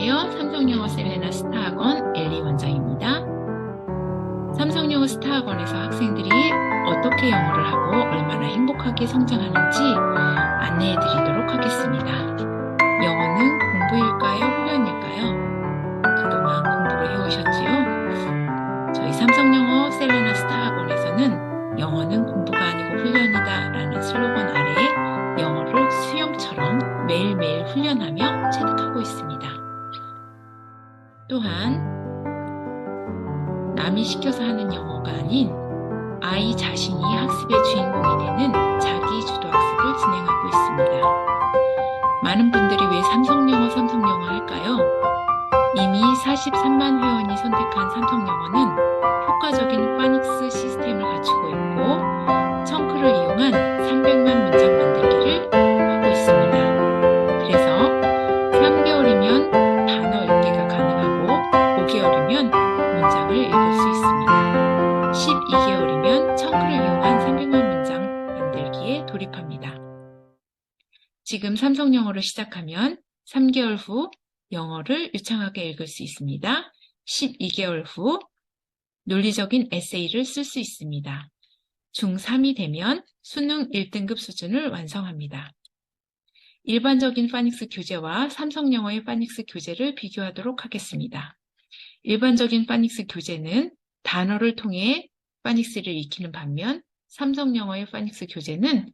안녕하세요. 삼성영어 셀레나 스타학원 엘리 원장입니다. 삼성영어 스타학원에서 학생들이 어떻게 영어를 하고 얼마나 행복하게 성장하는지 안내해 드리도록 하겠습니다. 영어는 공부일까요? 훈련일까요? 그동안 공부를 해오셨지요? 저희 삼성영어 또한 남이 시켜서 하는 영어가 아닌 아이 자신이 학습의 주인공이 되는 자기 주도 학습을 진행하고 있습니다. 많은 분들이 왜 삼성영어, 삼성영어 할까요? 이미 43만 회원이 선택한 삼성영어는 효과적인 파닉스 시스템을 갖추고 있고 이용한 300만 문장 만들기에 돌입합니다. 지금 삼성 영어를 시작하면 3개월 후 영어를 유창하게 읽을 수 있습니다. 12개월 후 논리적인 에세이를 쓸 수 있습니다. 중3이 되면 수능 1등급 수준을 완성합니다. 일반적인 파닉스 교재와 삼성 영어의 파닉스 교재를 비교하도록 하겠습니다. 일반적인 파닉스 교재는 단어를 통해 파닉스를 익히는 반면 삼성 영어의 파닉스 교재는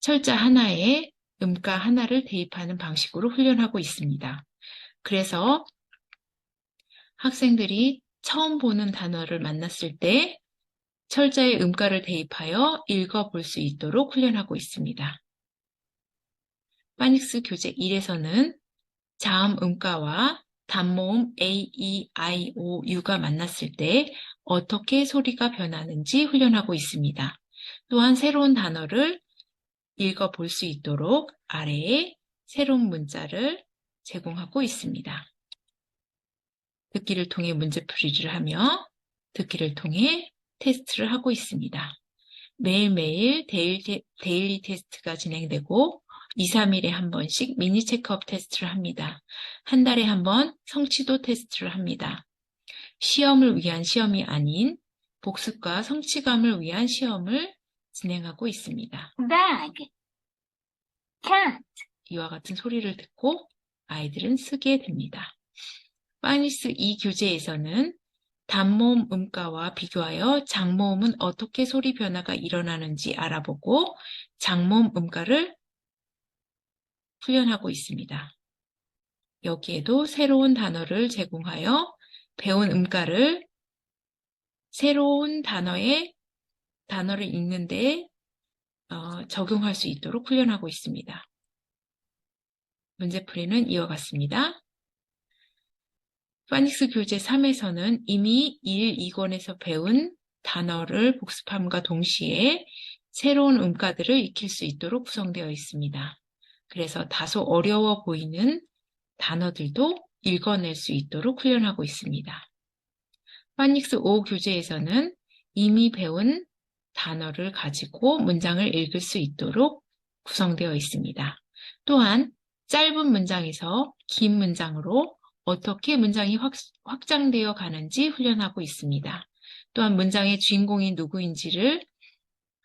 철자 하나에 음가 하나를 대입하는 방식으로 훈련하고 있습니다. 그래서 학생들이 처음 보는 단어를 만났을 때 철자에 음가를 대입하여 읽어볼 수 있도록 훈련하고 있습니다. 파닉스 교재 1에서는 자음 음가와 단모음 A, E, I, O, U가 만났을 때 어떻게 소리가 변하는지 훈련하고 있습니다. 또한 새로운 단어를 읽어볼 수 있도록 아래에 새로운 문자를 제공하고 있습니다. 듣기를 통해 문제풀이를 하며 듣기를 통해 테스트를 하고 있습니다. 매일매일 데일리, 테스트가 진행되고 2, 3일에 한 번씩 미니 체크업 테스트를 합니다. 한 달에 한 번 성취도 테스트를 합니다. 시험을 위한 시험이 아닌 복습과 성취감을 위한 시험을 진행하고 있습니다. bag, cat, 이와 같은 소리를 듣고 아이들은 쓰게 됩니다. 파니스 2 교재에서는 단모음 음가와 비교하여 장모음은 어떻게 소리 변화가 일어나는지 알아보고 장모음 음가를 훈련하고 있습니다. 여기에도 새로운 단어를 제공하여 배운 음가를 새로운 단어에 단어를 읽는데 어, 적용할 수 있도록 훈련하고 있습니다. 문제풀이는 이와 같습니다. 파닉스 교재 3에서는 이미 1, 2권에서 배운 단어를 복습함과 동시에 새로운 음가들을 익힐 수 있도록 구성되어 있습니다. 그래서 다소 어려워 보이는 단어들도 읽어낼 수 있도록 훈련하고 있습니다. 파닉스 5 교재에서는 이미 배운 단어를 가지고 문장을 읽을 수 있도록 구성되어 있습니다. 또한 짧은 문장에서 긴 문장으로 어떻게 문장이 확, 확장되어 가는지 훈련하고 있습니다. 또한 문장의 주인공이 누구인지를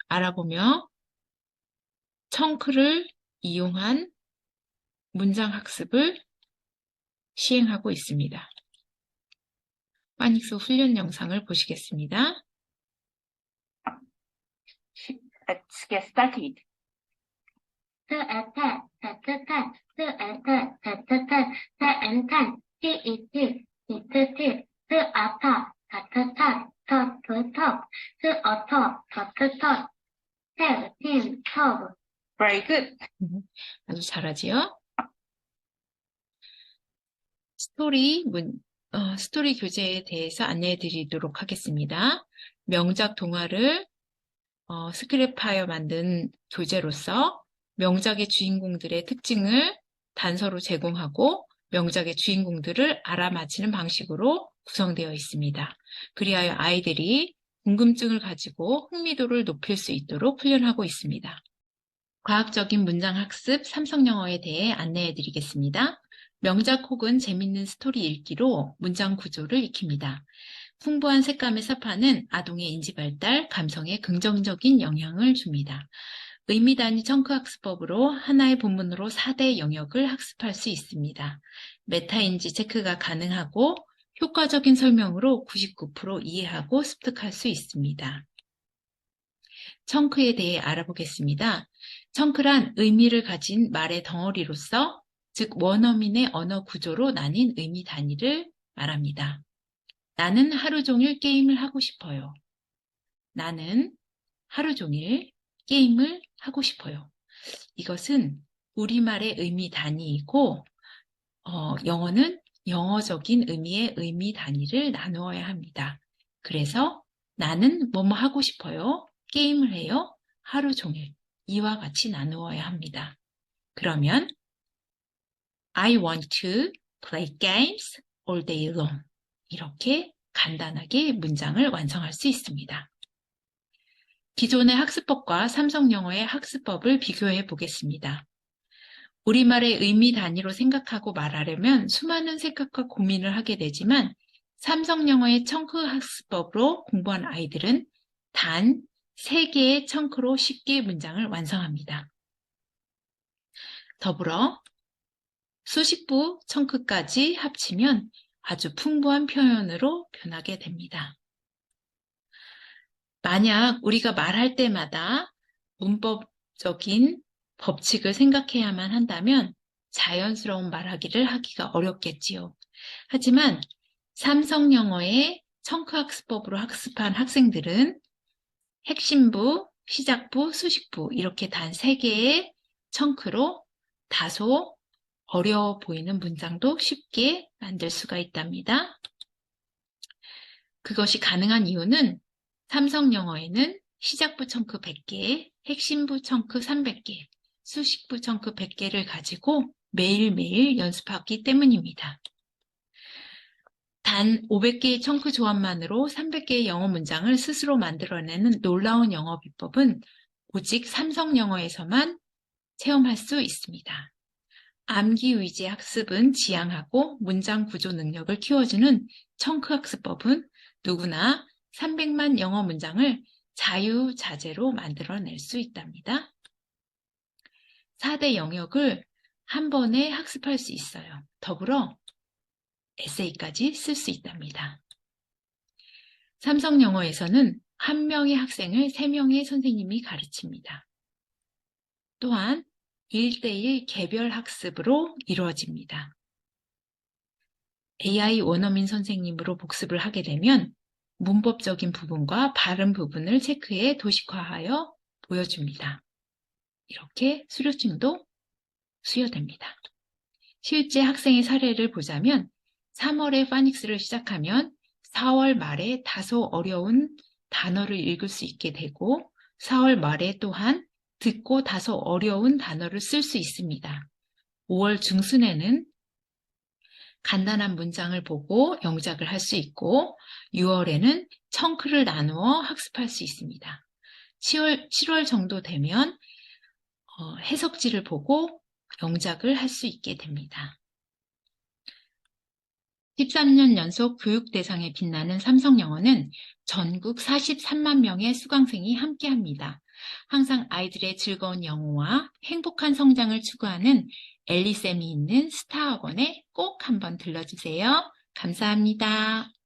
알아보며 청크를 이용한 문장 학습을 시행하고 있습니다. 파닉스 훈련 영상을 보시겠습니다. Let's get started. 터브. Very good. 아주 잘하지요? 스토리 문, 어, 스토리 교재에 대해서 안내해 드리도록 하겠습니다. 명작 동화를 어, 스크랩하여 만든 교재로서 명작의 주인공들의 특징을 단서로 제공하고 명작의 주인공들을 알아맞히는 방식으로 구성되어 있습니다. 그리하여 아이들이 궁금증을 가지고 흥미도를 높일 수 있도록 훈련하고 있습니다. 과학적인 문장 학습 삼성영어에 대해 안내해 드리겠습니다. 명작 혹은 재밌는 스토리 읽기로 문장 구조를 익힙니다. 풍부한 색감의 사파는 아동의 인지 발달, 감성에 긍정적인 영향을 줍니다. 의미 단위 청크 학습법으로 하나의 본문으로 4대 영역을 학습할 수 있습니다. 메타인지 체크가 가능하고 효과적인 설명으로 99% 이해하고 습득할 수 있습니다. 청크에 대해 알아보겠습니다. 청크란 의미를 가진 말의 덩어리로서 즉 원어민의 언어 구조로 나뉜 의미 단위를 말합니다. 나는 하루 종일 게임을 하고 싶어요. 나는 하루 종일 게임을 하고 싶어요. 이것은 우리말의 의미 단위이고 어, 영어는 영어적인 의미의 의미 단위를 나누어야 합니다. 그래서 나는 뭐뭐 하고 싶어요. 게임을 해요. 하루 종일. 이와 같이 나누어야 합니다. 그러면 I want to play games all day long. 이렇게 간단하게 문장을 완성할 수 있습니다. 기존의 학습법과 삼성 영어의 학습법을 비교해 보겠습니다. 우리말의 의미 단위로 생각하고 말하려면 수많은 생각과 고민을 하게 되지만 삼성 영어의 청크 학습법으로 공부한 아이들은 단 3개의 청크로 쉽게 문장을 완성합니다. 더불어 수식부 청크까지 합치면 아주 풍부한 표현으로 변하게 됩니다. 만약 우리가 말할 때마다 문법적인 법칙을 생각해야만 한다면 자연스러운 말하기를 하기가 어렵겠지요. 하지만 삼성 영어의 청크학습법으로 학습한 학생들은 핵심부, 시작부, 수식부 이렇게 단 3개의 청크로 다소 어려워 보이는 문장도 쉽게 만들 수가 있답니다. 그것이 가능한 이유는 삼성 영어에는 시작부 청크 100개, 핵심부 청크 300개, 수식부 청크 100개를 가지고 매일매일 연습하기 때문입니다. 단 500개의 청크 조합만으로 300개의 영어 문장을 스스로 만들어내는 놀라운 영어 비법은 오직 삼성 영어에서만 체험할 수 있습니다. 암기 위주의 학습은 지향하고 문장 구조 능력을 키워주는 청크 학습법은 누구나 300만 영어 문장을 자유자재로 만들어낼 수 있답니다. 4대 영역을 한 번에 학습할 수 있어요. 더불어 에세이까지 쓸 수 있답니다. 삼성 영어에서는 한 명의 학생을 세 명의 선생님이 가르칩니다. 또한 1대1 개별 학습으로 이루어집니다. AI 원어민 선생님으로 복습을 하게 되면 문법적인 부분과 발음 부분을 체크해 도식화하여 보여줍니다. 이렇게 수료증도 수여됩니다. 실제 학생의 사례를 보자면 3월에 파닉스를 시작하면 4월 말에 다소 어려운 단어를 읽을 수 있게 되고 4월 말에 또한 듣고 다소 어려운 단어를 쓸 수 있습니다. 5월 중순에는 간단한 문장을 보고 영작을 할 수 있고 6월에는 청크를 나누어 학습할 수 있습니다. 7월, 7월 정도 되면 어, 해석지를 보고 영작을 할 수 있게 됩니다. 13년 연속 교육 대상에 빛나는 삼성영어는 전국 43만 명의 수강생이 함께합니다. 항상 아이들의 즐거운 영어와 행복한 성장을 추구하는 엘리쌤이 있는 스타학원에 꼭 한번 들러주세요. 감사합니다.